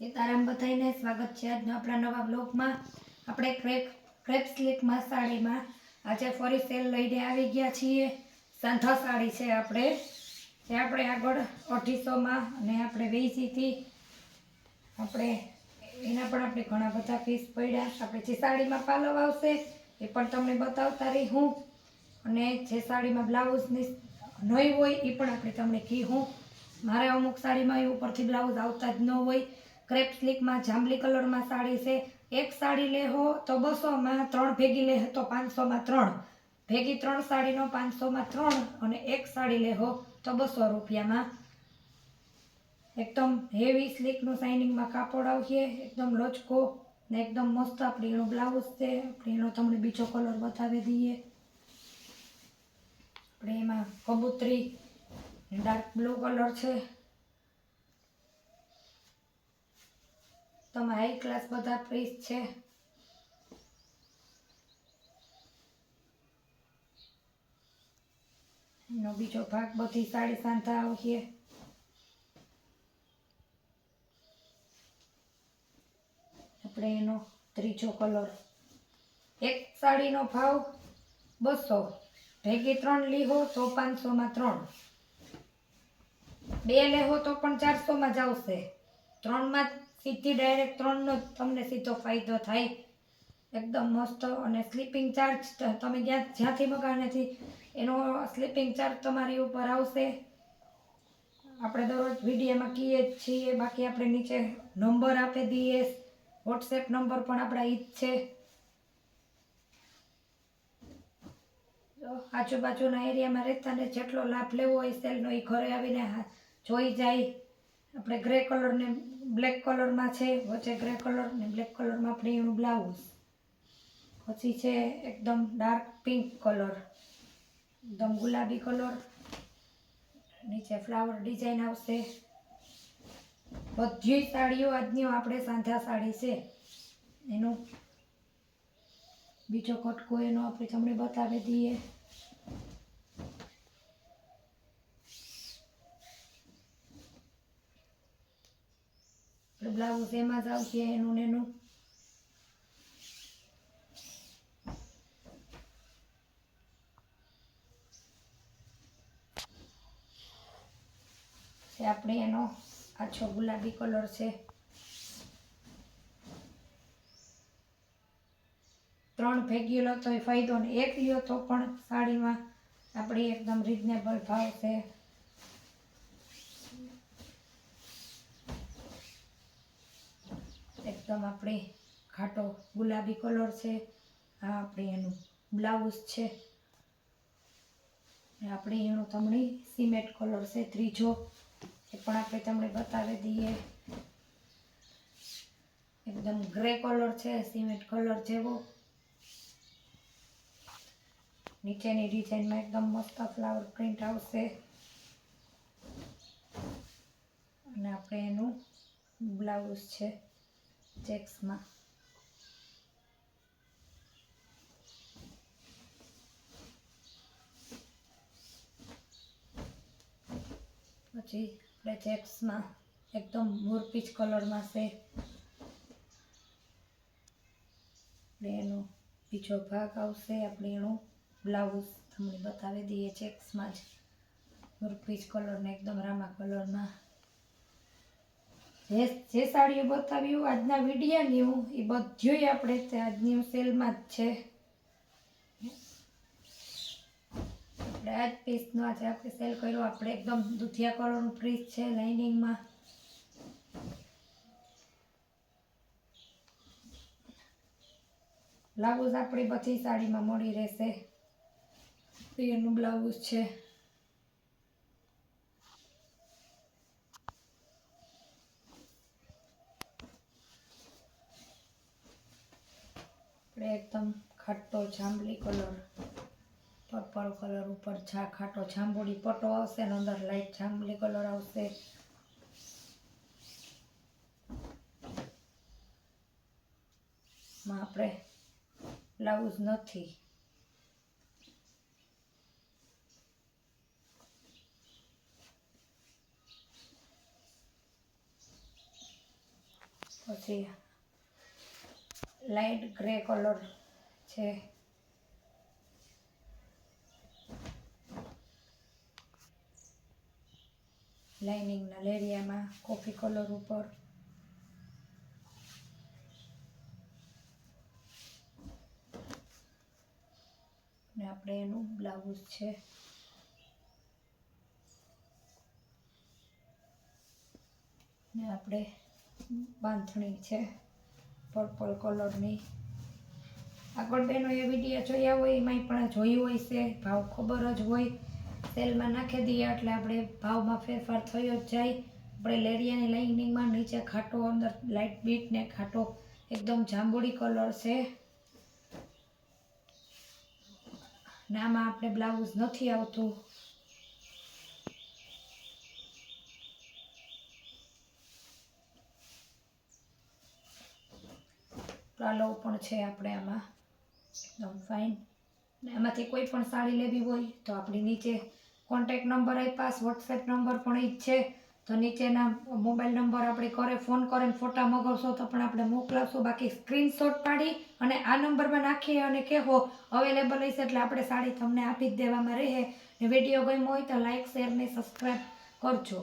સીતારામ બધાઈને સ્વાગત છે આજના આપણા નવા બ્લોગમાં આપણે ક્રેપ ક્રેપ સ્લીક સાડીમાં આજે ફરી સેલ લઈને આવી ગયા છીએ. સાંધા સાડી છે આપણે. જે આપણે આગળ અઢીસોમાં અને આપણે વેચી હતી આપણે એના પણ આપણે ઘણા બધા પીસ પડ્યા. આપણે જે સાડીમાં પાલવ આવશે એ પણ તમને બતાવતા રહી. હું અને જે સાડીમાં બ્લાઉઝની નહીં હોય એ પણ આપણે તમને કીધું મારે અમુક સાડીમાં એ ઉપરથી બ્લાઉઝ આવતા જ ન હોય. ક્રેપ સ્લીકમાં જાંબલી કલરમાં સાડી છે. એક સાડી લેહો તો બસોમાં ત્રણ ભેગી લેહો તો પાંચસોમાં ત્રણ. ભેગી ત્રણ સાડીનો પાંચસોમાં ત્રણ અને એક સાડી લેહો તો બસો રૂપિયામાં. એકદમ હેવી સ્લીકનું શાઇનિંગમાં કાપડ આવશે, એકદમ લોચકો ને એકદમ મસ્ત આપણે એનો બ્લાઉઝ છે. આપણે એનો તમને બીજો કલર બતાવી દઈએ. આપણે એમાં કબૂતરી ડાર્ક બ્લુ કલર છે. તમે હાઈ ક્લાસ બધા ફ્રીજ છે. એનો બીજો ભાગ બધી સાડી સાંધા આવશે આપણે એનો ત્રીજો કલર એક સાડીનો ભાવ બસો, ભેગી ત્રણ લીહો તો પાંચસોમાં ત્રણ. બે લેહો તો પણ ચારસોમાં જ આવશે. ત્રણમાં સીધી ડાયરેક્ટ ત્રણનો જ તમને સીધો ફાયદો થાય. એકદમ મસ્ત અને સ્લીપિંગ ચાર્જ તમે જ્યાં જ્યાંથી મગાવ્યાથી એનો સ્લીપિંગ ચાર્જ તમારી ઉપર આવશે. આપણે દરરોજ વિડીયોમાં કહીએ જ છીએ, બાકી આપણે નીચે નંબર આપી દઈએ. વોટ્સએપ નંબર પણ આપણા ઈ જ છે. આજુબાજુના એરિયામાં રહેતાને જેટલો લાભ લેવો હોય સેલનો એ ઘરે આવીને જોઈ જાય. આપણે ગ્રે કલર ને બ્લેક કલરમાં છે, વચ્ચે ગ્રે કલર ને બ્લેક કલરમાં આપણે એનું બ્લાઉઝ પછી છે એકદમ ડાર્ક પિંક કલર એકદમ ગુલાબી કલર નીચે ફ્લાવર ડિઝાઇન આવશે. બધી સાડીઓ આજની આપણે સાંધા સાડી છે. એનો બીજો કટકો એનો આપણે તમને બતાવી દઈએ. બ્લાઉઝ એમાં જ આવશે એનું ને આપણે એનો આછો ગુલાબી કલર છે ત્રણ ભેગી લો તો ફાયદો ને એક લ્યો તો પણ સાડીમાં આપણી એકદમ રિઝનેબલ ભાવ છે. એકદમ આપણે ઘાટો ગુલાબી કલર છે. આ આપણે એનું બ્લાઉઝ છે. આપણે એનો તમને સિમેન્ટ કલર છે ત્રીજો. એ પણ આપણે તમને બતાવી દઈએ. એકદમ ગ્રે કલર છે, સિમેન્ટ કલર જેવો. નીચેની ડિઝાઇનમાં એકદમ મસ્ત ફ્લાવર પ્રિન્ટ આવશે. અને આપણે એનું બ્લાઉઝ છે. ચેક્સમાં. પછી આપણે ચેક્સમાં એકદમ મોરપીચ કલરમાં છે. એનો બીજો ભાગ આવશે આપણે એનું બ્લાઉઝ. તમને બતાવી દઈએ ચેક્સમાં જ. મોરપીચ કલરને એકદમ રામા કલરમાં. જે જે સાડીઓ બતાવ્યું આજના વિડીયોની એ બધુંય આપણે તે આજની સેલમાં જ છે. આપણે આ જ પીસનો આજે આપણે સેલ કર્યો. આપણે એકદમ દુધિયા કલરનું પીસ છે, લાઇનિંગમાં. બ્લાઉઝ આપણી બધી સાડીમાં મળી રહેશે. એનું બ્લાઉઝ છે આપણે એકદમ ખાટો જાંબલી કલર, પર્પલ કલર ઉપર છા ખાટો જાંબુડી પટ્ટો આવશે અને અંદર લાઈટ જાંબલી કલર આવશે. માં આપણે બ્લાઉઝ નથી. પછી લાઈટ ગ્રે કલર છે. લાઇનિંગના લેરિયામાં કોફી કલર ઉપર. ને આપણે એનું બ્લાઉઝ છે. ને આપણે બાંધણી છે. પર્પલ કલરની આગળ બેનો એ વીડિયો જોયા હોય, એમાંય પણ જોયું હોય છે. ભાવ ખબર જ હોય. સેલમાં નાખી દઈએ એટલે આપણે ભાવમાં ફેરફાર થયો જ જાય. આપણે લેરિયાની લાઇનિંગમાં નીચે ખાટો, અંદર લાઇટ બીટ ને ખાટો. એકદમ જાંબુડી કલર છે. ને આમાં આપણે બ્લાઉઝ નથી આવતું. પાલવ પણ છે આપણે આમાં. એકદમ ફાઇન ને એમાંથી કોઈ પણ સાડી લેવી હોય તો આપણી નીચે કોન્ટેક નંબર આપ્યા વોટ્સએપ નંબર પણ એ જ છે. તો નીચેના મોબાઈલ નંબર આપણે કરે ફોન કરે ફોટા મગાવશો તો પણ આપણે મોકલાવશું. બાકી સ્ક્રીનશોટ પાડી અને આ નંબરમાં નાખીએ અને કહેવો અવેલેબલ હશે એટલે આપણે સાડી તમને આપી જ દેવામાં રહે. વીડિયો ગમ્યો હોય તો લાઇક શેર ને સબસ્ક્રાઈબ કરજો.